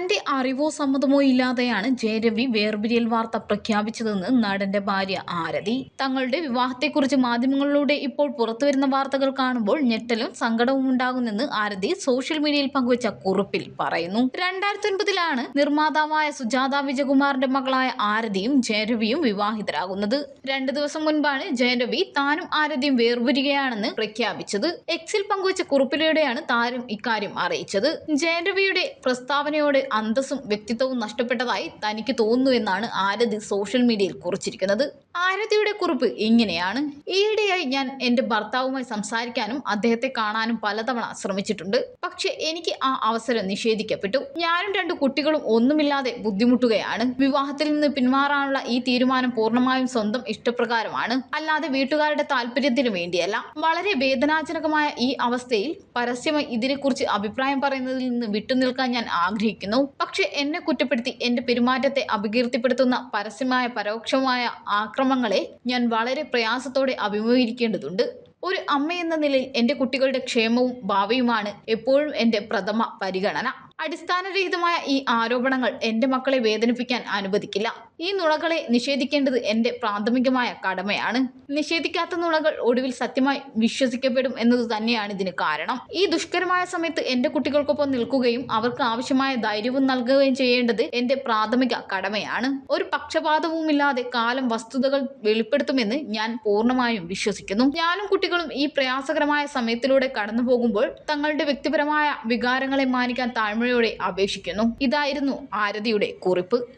തന്റെ അറിവോ സമ്മതമോ ഇല്ലാതെയാണ് ജയരവി വേർപിരിയൽ വാർത്ത പ്രഖ്യാപിച്ചതെന്ന് നടന്റെ ഭാര്യ ആരതി. തങ്ങളുടെ വിവാഹത്തെക്കുറിച്ച് മാധ്യമങ്ങളിലൂടെ ഇപ്പോൾ പുറത്തുവരുന്ന വാർത്തകൾ കാണുമ്പോൾ ഞെട്ടലും സങ്കടവും ഉണ്ടാകുന്നെന്ന് ആരതി സോഷ്യൽ മീഡിയയിൽ പങ്കുവച്ച കുറിപ്പിൽ പറയുന്നു. രണ്ടായിരത്തി ഒൻപതിലാണ് നിർമ്മാതാവായ സുജാത വിജയകുമാറിന്റെ മകളായ ആരതിയും ജയരവിയും വിവാഹിതരാകുന്നത്. രണ്ടു ദിവസം മുൻപാണ് ജയരവി താനും ആരതിയും വേർപിരികയാണെന്ന് പ്രഖ്യാപിച്ചത്. എക്സിൽ പങ്കുവച്ച കുറിപ്പിലൂടെയാണ് താരം ഇക്കാര്യം അറിയിച്ചത്. ജയരവിയുടെ പ്രസ്താവനയോട് അന്തസ്സും വ്യക്തിത്വവും നഷ്ടപ്പെട്ടതായി തനിക്ക് തോന്നുന്നു എന്നാണ് ആരതി സോഷ്യൽ മീഡിയയിൽ കുറിച്ചിരിക്കുന്നത്. ആരതിയുടെ കുറിപ്പ് ഇങ്ങനെയാണ്. ഈയിടെയായി ഞാൻ എന്റെ ഭർത്താവുമായി സംസാരിക്കാനും അദ്ദേഹത്തെ കാണാനും പലതവണ ശ്രമിച്ചിട്ടുണ്ട്. പക്ഷെ എനിക്ക് ആ അവസരം നിഷേധിക്കപ്പെട്ടു. ഞാനും രണ്ട് കുട്ടികളും ഒന്നുമില്ലാതെ ബുദ്ധിമുട്ടുകയാണ്. വിവാഹത്തിൽ നിന്ന് പിന്മാറാനുള്ള ഈ തീരുമാനം പൂർണമായും സ്വന്തം ഇഷ്ടപ്രകാരമാണ്. അല്ലാതെ വീട്ടുകാരുടെ താല്പര്യത്തിന് വേണ്ടിയല്ല. വളരെ വേദനാജനകമായ ഈ അവസ്ഥയിൽ പരസ്യമായി ഇതിനെക്കുറിച്ച് അഭിപ്രായം പറയുന്നതിൽ നിന്ന് വിട്ടുനിൽക്കാൻ ഞാൻ ആഗ്രഹിക്കുന്നു. പക്ഷെ എന്നെ കുറ്റപ്പെടുത്തി എന്റെ പെരുമാറ്റത്തെ അപകീർത്തിപ്പെടുത്തുന്ന പരസ്യമായ പരോക്ഷമായ ആക്രമങ്ങളെ ഞാൻ വളരെ പ്രയാസത്തോടെ അഭിമുഖീകരിക്കേണ്ടതുണ്ട്. ഒരു അമ്മയെന്ന നിലയിൽ എന്റെ കുട്ടികളുടെ ക്ഷേമവും ഭാവിയുമാണ് എപ്പോഴും എന്റെ പ്രഥമ പരിഗണന. അടിസ്ഥാനരഹിതമായ ഈ ആരോപണങ്ങൾ എന്റെ മക്കളെ വേദനിപ്പിക്കാൻ അനുവദിക്കില്ല. ഈ നുണകളെ നിഷേധിക്കേണ്ടത് എന്റെ പ്രാഥമികമായ കടമയാണ്. നിഷേധിക്കാത്ത നുണകൾ ഒടുവിൽ സത്യമായി വിശ്വസിക്കപ്പെടും എന്നത് തന്നെയാണ് ഇതിന് കാരണം. ഈ ദുഷ്കരമായ സമയത്ത് എന്റെ കുട്ടികൾക്കൊപ്പം നിൽക്കുകയും അവർക്ക് ആവശ്യമായ ധൈര്യവും നൽകുകയും ചെയ്യേണ്ടത് എന്റെ പ്രാഥമിക കടമയാണ്. ഒരു പക്ഷപാതവുമില്ലാതെ കാലം വസ്തുതകൾ വെളിപ്പെടുത്തുമെന്ന് ഞാൻ പൂർണമായും വിശ്വസിക്കുന്നു. ഞാനും കുട്ടികളും ഈ പ്രയാസകരമായ സമയത്തിലൂടെ കടന്നു പോകുമ്പോൾ തങ്ങളുടെ വ്യക്തിപരമായ വികാരങ്ങളെ മാനിക്കാൻ താഴ്മയോടെ അപേക്ഷിക്കുന്നു. ഇതായിരുന്നു ആരതിയുടെ കുറിപ്പ്.